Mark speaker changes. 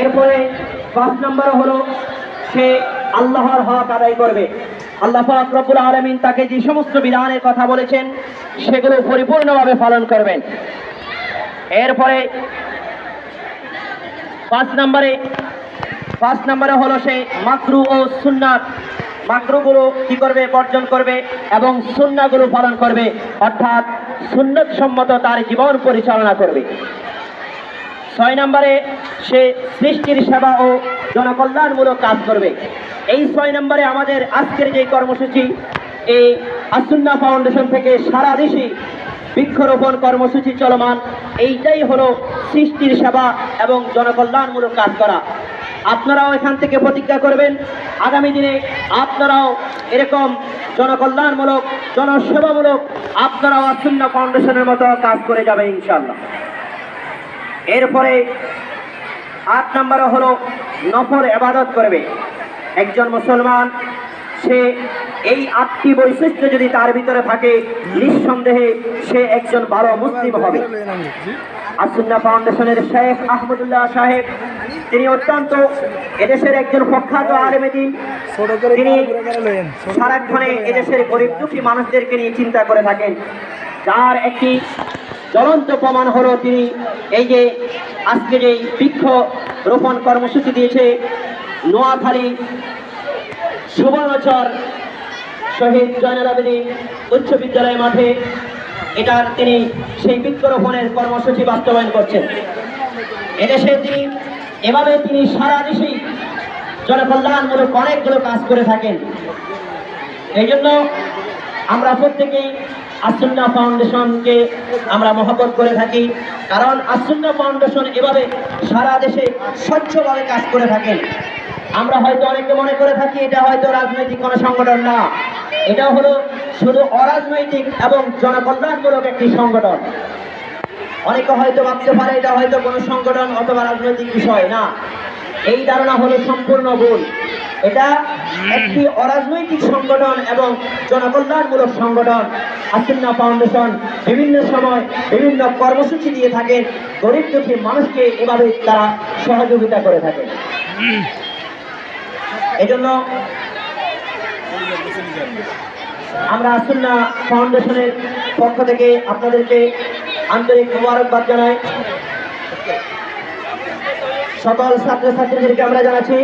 Speaker 1: এরপরে পাঁচ নম্বর হলো সে আল্লাহর হক আদায় করবে। আল্লাহ রব্বুল আলামিন তাকে যে সমস্ত বিধানের কথা বলেছেন, সেগুলো পরিপূর্ণভাবে পালন করবেন। এরপরে পাঁচ নম্বরে পাঁচ নম্বরে হলো সে মাকরু ও সুন্নাত মাকরুগুলো কি করবে? বর্জন করবে এবং সুন্নাগুলো পালন করবে। অর্থাৎ সুন্নত সম্মত তার জীবন পরিচালনা করবে। ছয় নম্বরে সে সৃষ্টির সেবা ও জনকল্যাণমূলক কাজ করবে। এই ছয় নম্বরে আমাদের আজকের যে কর্মসূচি, এই আসুন্না ফাউন্ডেশন থেকে সারা দেশে বৃক্ষরোপণ কর্মসূচি চলমান। এইটাই হলো সৃষ্টির সেবা এবং জনকল্যাণমূলক কাজ করা। আপনারাও এখান থেকে প্রতিজ্ঞা করবেন, আগামী দিনে আপনারাও এরকম জনকল্যাণমূলক, জনসেবামূলক আপনারাও আসুন্না ফাউন্ডেশনের মতো কাজ করে যাবে ইনশাল্লাহ এরপরে আট নম্বরে হলো নফর এবাদত করবে। একজন মুসলমান, সে এই আটটি বৈশিষ্ট্য যদি তার ভিতরে থাকে, নিঃসন্দেহে সে একজন ভালো মুসলিম হবে। আসুন্না ফাউন্ডেশনের শেখ আহমদুল্লাহ সাহেব, তিনি অত্যন্ত এদেশের একজন প্রখ্যাত আলেমেদিন তিনি সারাক্ষণে এদেশের গরিব দুঃখী মানুষদেরকে নিয়ে চিন্তা করে থাকেন। যার একটি জ্বলন্ত প্রমাণ হলো তিনি এই যে আজকে যে বৃক্ষ রোপণ কর্মসূচি দিয়েছে, নোয়াখালী সুবর্ণচর শহীদ জয়নাল আবেদিন উচ্চ বিদ্যালয় মাঠে এটার তিনি সেই বৃক্ষরোপণের কর্মসূচি বাস্তবায়ন করছেন। এদেশে তিনি, এভাবে তিনি সারা দেশেই জনকল্যাণমূলক অনেকগুলো কাজ করে থাকেন। এই জন্য আমরা প্রত্যেকেই আসুন্না ফাউন্ডেশনকে আমরা মহব্বত করে থাকি, কারণ আসুন্না ফাউন্ডেশন এভাবে সারা দেশে স্বচ্ছভাবে কাজ করে থাকেন আমরা হয়তো অনেকে মনে করে থাকি এটা হয়তো রাজনৈতিক কোনো সংগঠন না। এটা হলো শুধু অরাজনৈতিক এবং জনকল্যাণমূলক একটি সংগঠন। অনেকে হয়তো ভাবতে পারে এটা হয়তো কোনো সংগঠন অথবা রাজনৈতিক বিষয় না। এই ধারণা হলো সম্পূর্ণ ভুল। এটা একটি অরাজনৈতিক সংগঠন এবং জনকল্যাণমূলক সংগঠন আসিন্না ফাউন্ডেশন বিভিন্ন সময় বিভিন্ন কর্মসূচি দিয়ে থাকেন গরিব দুঃখী মানুষকে এভাবে তারা সহযোগিতা করে থাকেন এজন্য আমরা আসুন্না ফাউন্ডেশনের পক্ষ থেকে আপনাদেরকে আন্তরিক মোবারকবাদ জানাই। সকল ছাত্রছাত্রীদেরকে আমরা জানাচ্ছি।